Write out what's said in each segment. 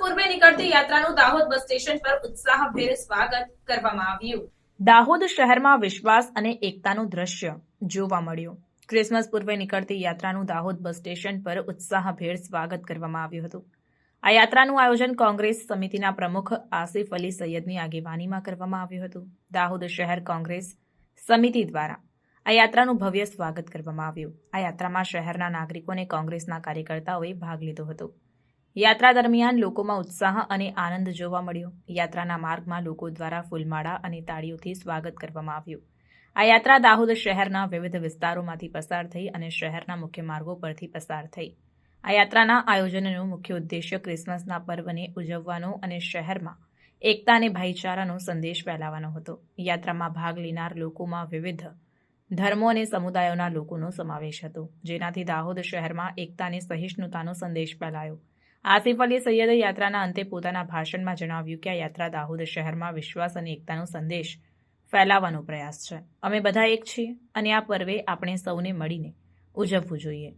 પૂર્વે નીકળતી યાત્રાનું દાહોદ બસ સ્ટેશન પર ઉત્સાહભેર સ્વાગત કરવામાં આવ્યું. દાહોદ શહેરમાં વિશ્વાસ અને એકતાનું દ્રશ્ય જોવા મળ્યું. ક્રિસમસ પૂર્વે નીકળતી યાત્રાનું દાહોદ બસ સ્ટેશન પર ઉત્સાહભેર સ્વાગત કરવામાં આવ્યું હતું. આ યાત્રાનું આયોજન કોંગ્રેસ સમિતિના પ્રમુખ આસિફ અલી સૈયદની આગેવાનીમાં કરવામાં આવ્યું હતું. દાહોદ શહેર કોંગ્રેસ સમિતિ દ્વારા આ યાત્રાનું ભવ્ય સ્વાગત કરવામાં આવ્યું. આ યાત્રામાં શહેરના નાગરિકો અને કોંગ્રેસના કાર્યકર્તાઓએ ભાગ લીધો હતો. યાત્રા દરમિયાન લોકોમાં ઉત્સાહ અને આનંદ જોવા મળ્યો. યાત્રાના માર્ગમાં લોકો દ્વારા ફૂલમાળા અને તાળીઓથી સ્વાગત કરવામાં આવ્યું. આ યાત્રા દાહોદ શહેરના વિવિધ વિસ્તારોમાંથી પસાર થઈ અને શહેરના મુખ્ય માર્ગો પરથી પસાર થઈ. આ યાત્રાના આયોજનનો મુખ્ય ઉદ્દેશ્ય ક્રિસમસના પર્વને ઉજવવાનો અને શહેરમાં એકતા અને ભાઈચારાનો સંદેશ ફેલાવવાનો હતો. યાત્રામાં ભાગ લેનાર લોકોમાં વિવિધ ધર્મો અને સમુદાયોના લોકોનો સમાવેશ હતો, જેનાથી દાહોદ શહેરમાં એકતા અને સહિષ્ણુતાનો સંદેશ ફેલાયો. આસિફ અલી સૈયદે યાત્રાના અંતે પોતાના ભાષણમાં જણાવ્યું કે આ યાત્રા દાહોદ શહેરમાં વિશ્વાસ અને એકતાનો સંદેશ ફેલાવવાનો પ્રયાસ છે. અમે બધા એક છીએ અને આ પર્વે આપણે સૌને મળીને ઉજવવું જોઈએ.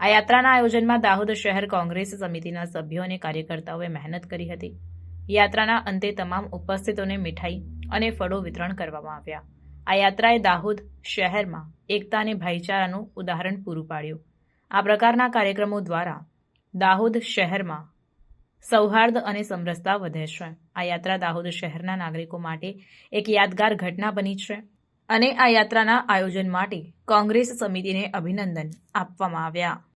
આ યાત્રાના આયોજનમાં દાહોદ શહેર કોંગ્રેસ સમિતિના સભ્યો અને કાર્યકર્તાઓએ મહેનત કરી હતી. યાત્રાના અંતે તમામ ઉપસ્થિતોને મીઠાઈ અને ફળો વિતરણ કરવામાં આવ્યા. આ યાત્રાએ દાહોદ શહેરમાં એકતા અને ભાઈચારાનું ઉદાહરણ પૂરું પાડ્યું. આ પ્રકારના કાર્યક્રમો દ્વારા દાહોદ શહેરમાં સૌહાર્દ અને સમરસતા વધે છે. આ યાત્રા દાહોદ શહેરના નાગરિકો માટે એક યાદગાર ઘટના બની છે અને આ યાત્રાના આયોજન માટે કોંગ્રેસ સમિતિને અભિનંદન આપવામાં આવ્યા.